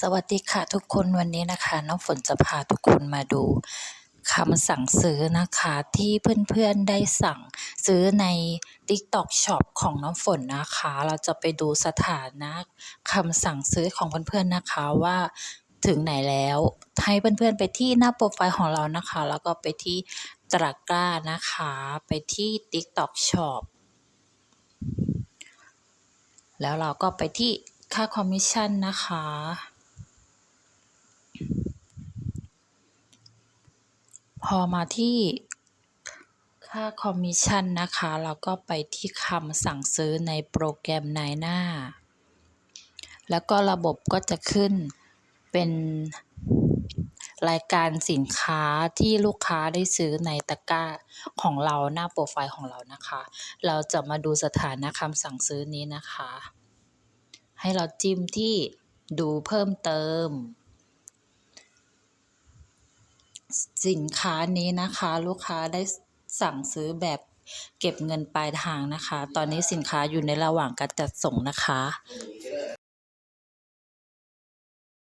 สวัสดีค่ะทุกคนวันนี้นะคะน้องฝนจะพาทุกคนมาดูคำสั่งซื้อนะคะที่เพื่อนๆได้สั่งซื้อใน TikTok Shop ของน้องฝนนะคะ เราจะไปดูสถานะคำสั่งซื้อของเพื่อนๆนะคะว่าถึงไหนแล้วให้เพื่อนๆไปที่หน้าโปรไฟล์ของเรานะคะ แล้วก็ไปที่ตะกร้านะคะ ไปที่ TikTok Shop แล้วเราก็ไปที่ค่าคอมมิชชั่นนะคะ พอมาที่ค่าคอมมิชชั่นนะคะเราก็ไปที่คำสั่งซื้อในโปรแกรมนายหน้า แล้วก็ระบบก็จะขึ้นเป็นรายการสินค้าที่ลูกค้าได้ซื้อในตะกร้าของเราหน้าโปรไฟล์ของเรานะคะ เราจะมาดูสถานะคำสั่งซื้อนี้นะคะ ให้เราจิ้มที่ดูเพิ่มเติม สินค้านี้นะคะ ลูกค้าได้สั่งซื้อแบบเก็บเงินปลายทางนะคะ ตอนนี้สินค้าอยู่ในระหว่างการจัดส่งนะคะ